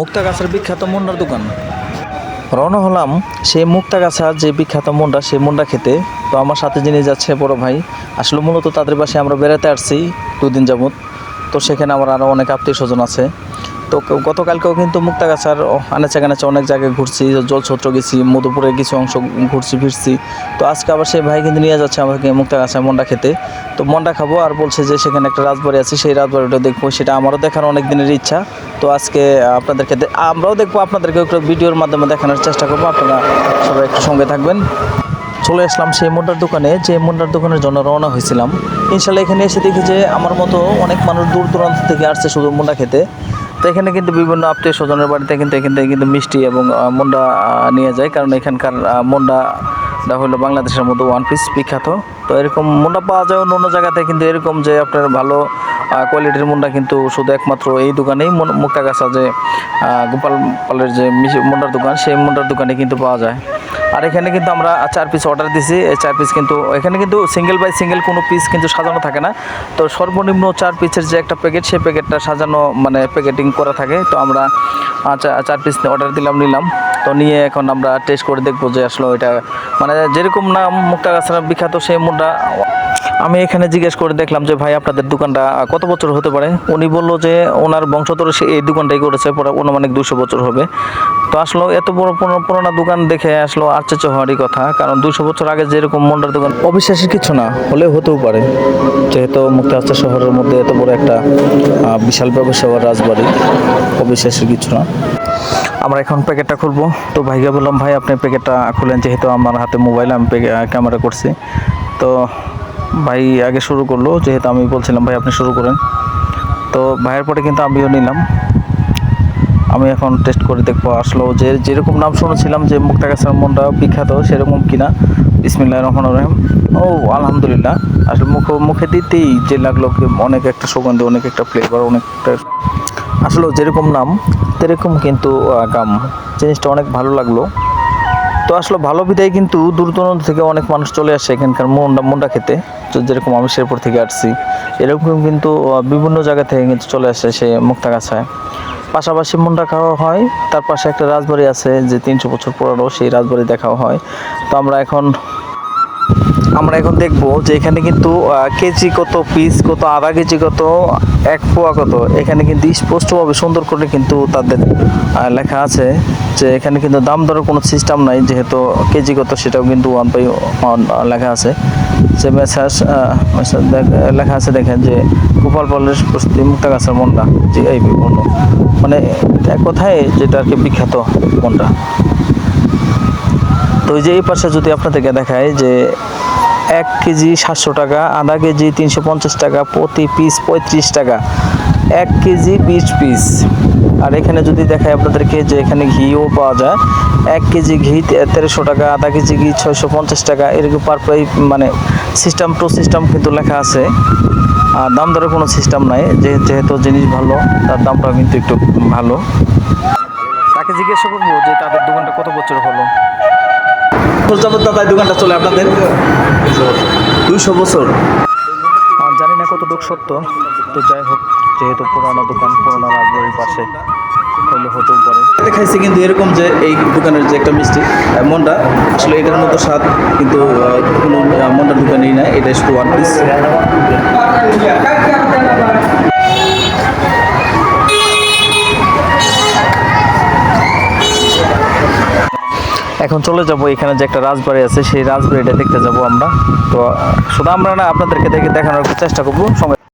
মুক্তাগাছার বিখ্যাত মুন্ডার দোকান। রওনা হলাম সেই মুক্তাগাছার যে বিখ্যাত মুন্ডা সেই মুন্ডা খেতে। তো আমার সাথে যিনি যাচ্ছে বড় ভাই, আসলে মূলত তাদের পাশে আমরা বেড়াতে আসছি দুদিন যাবত তো সেখানে আমার আরও অনেক আত্মীয় স্বজন আছে। তো গতকালকেও কিন্তু মুক্তাগাছার আনাচে কানাচে অনেক জায়গায় ঘুরছি জলছত্র গেছি মধুপুরের কিছু অংশ ঘুরছি, ফিরছি। তো আজকে আবার সেই ভাই কিন্তু নিয়ে যাচ্ছে আমাকে মুক্তাগাছায় মন্ডা খেতে। তো মন্ডা খাব আর বলছে যে সেখানে একটা রাজবাড়ি আছে, সেই রাজবাড়িটা দেখব, সেটা আমারও দেখার অনেক দিনের ইচ্ছা। তো আজকে আপনাদেরকে আমরাও দেখব, আপনাদেরকে একটু ভিডিওর মাধ্যমে দেখানোর চেষ্টা করব, আপনারা সবাই একটু সঙ্গে থাকবেন। চলে আসলাম সেই মুন্ডার দোকানে, যে মুন্ডার দোকানের জন্য রওনা হয়েছিলাম। ইনশাল্লাহ এখানে এসে দেখি যে আমার মতো অনেক মানুষ দূর দূরান্ত থেকে আসছে শুধু মুন্ডা খেতে। তো এখানে কিন্তু বিভিন্ন আত্মীয় স্বজনের বাড়িতে কিন্তু এখান থেকে কিন্তু মিষ্টি এবং মুন্ডা নিয়ে যায়। কারণ এখানকার মুন্ডাটা হলো বাংলাদেশের মধ্যে ওয়ান পিস বিখ্যাত। তো এরকম মুন্ডা পাওয়া যায় অন্য অন্য জায়গাতে, কিন্তু এরকম যে আপনার ভালো কোয়ালিটির মুন্ডা কিন্তু শুধু একমাত্র এই দোকানেই মুক্তাগাছা যে গোপাল পালের যে মুন্ডার দোকান, সেই মুন্ডার দোকানে কিন্তু পাওয়া যায়। আর এখানে কিন্তু আমরা চার পিস অর্ডার দিছি। চার পিস কিন্তু, এখানে কিন্তু সিঙ্গেল বাই সিঙ্গেল কোনো পিস কিন্তু সাজানো থাকে না। তো সর্বনিম্ন চার পিসের যে একটা প্যাকেট সেই প্যাকেটটা সাজানো মানে প্যাকেটিং করা থাকে। তো আমরা চার পিস অর্ডার দিলাম, নিলাম। তো নিয়ে এখন আমরা টেস্ট করে দেখব যে আসলে ওইটা মানে যেরকম নাম গাছ বিখ্যাত সেই মুন্ডা আমি এখানে জিজ্ঞেস করে দেখলাম যে, ভাই, আপনাদের দোকানটা কত বছর হতে পারে? উনি বলল যে, ওনার বংশধর সে এই দোকানটাই করেছে, পরে অনুমানিক দুশো বছর হবে। তো আসলে এত বড় পুরনো- দোকান দেখে আসলো আশ্চর্য হওয়ারই কথা, কারণ দুশো বছর আগে যেরকম মন্ডার দোকান, অবিশ্বাসের কিছু না, হলেও হতেও পারে। যেহেতু মুক্তাগাছা শহরের মধ্যে এত বড় একটা বিশাল ব্যবসা রাজবাড়ি, অবিশ্বাসের কিছু না। আমরা এখন প্যাকেটটা খুলবো। তো ভাইকে বললাম, ভাই, আপনি প্যাকেটটা খুলেন, যেহেতু আমার হাতে মোবাইল, আমি ক্যামেরা করছি। তো ভাই আগে শুরু করল, যেহেতু আমি বলছিলাম, ভাই, আপনি শুরু করেন। তো ভাইয়ের পরে কিন্তু আমিও নিলাম। আমি এখন টেস্ট করে দেখব আসলো যে যেরকম নাম শুনেছিলাম যে মুক্তাগাছার মনটা বিখ্যাত, সেরকম কিনা। বিসমিল্লাহ রহমান রহিম। ও, আলহামদুলিল্লাহ। আসলে মুখ, মুখে দিতেই যে লাগল অনেক একটা সুগন্ধি, অনেক একটা ফ্লেভার অনেক একটা আসলে যেরকম নাম সেরকম কিন্তু গাম। জিনিসটা অনেক ভালো লাগল। তো আসলে ভালো বিদায় কিন্তু দূর দূরান্ত থেকে অনেক মানুষ চলে আসে এখানকার মুন্ডা মুন্ডা খেতে। তো যেরকম আমি শেরপুর থেকে আসছি, এরকম কিন্তু বিভিন্ন জায়গা থেকে কিন্তু চলে আসে সে মুক্তাগাছায়। পাশাপাশি মুন্ডা খাওয়া হয়, তার পাশে একটা রাজবাড়ি আছে যে তিনশো বছর পুরানো, সেই রাজবাড়ি দেখাও হয়। তো আমরা এখন আমরা এখন দেখব যে এখানে কিন্তু কেজি কত, পিস কত, আধা কেজি কত, এক পোয়া কত। এখানে কিন্তু স্পষ্টভাবে সুন্দর করে কিন্তু তাদের লেখা আছে যে এখানে কিন্তু দাম দরের কোনো সিস্টেম নাই, যেহেতু কেজি কত সেটাও কিন্তু ওয়ান বাই ওয়ান লেখা আছে। যে মেসাজ লেখা আছে দেখেন যে গোপাল পালের প্রস্তুতি মুক্তাগাছার মন্ডা যে এই মানে এক কথায় যেটা আর কি বিখ্যাত মন্ডা। তো যে এই পাশে যদি আপনাদেরকে দেখায় যে এক কেজি সাতশো টাকা, আধা কেজি তিনশো পঞ্চাশ টাকা, প্রতি পিস পঁয়ত্রিশ টাকা। এক কেজি বিশ পিস আর এখানে যদি দেখায় আপনাদেরকে যে এখানে ঘিও পাওয়া যায়, এক কেজি ঘি তেরোশো টাকা, আধা কেজি ঘি ছয়শো পঞ্চাশ টাকা, এরকম পার মানে সিস্টেম টু সিস্টেম কিন্তু লেখা আছে। আর দাম দরের কোনো সিস্টেম নাই যেহেতু জিনিস ভালো, তার দামটা কিন্তু একটু ভালো। তাকে জিজ্ঞাসা করব যে তাদের দোকানটা কত বছর হলো? যাবত দাদা এই দোকানটা চলে আপনাদের। দুইশো বছর। জানি না কতটুকু সত্য তো যাই হোক যেহেতু পুরানো দোকান পুরানো রাজবাড়ির পাশে হলে হতেও পারে। দেখাইছে কিন্তু এরকম যে এই দোকানের যে একটা মিষ্টি মন্ডা আসলে এটার মতো স্বাদ কিন্তু কোনো মন্ডার দোকানেই না এটা শুধু ওয়ান পিস এখন চলে যাব, এখানে যে একটা রাজবাড়ি আছে, সেই রাজবাড়িটা দেখতে যাব আমরা। তো শুধু আমরা না, আপনাদেরকে দেখে দেখানোর চেষ্টা করব। সময়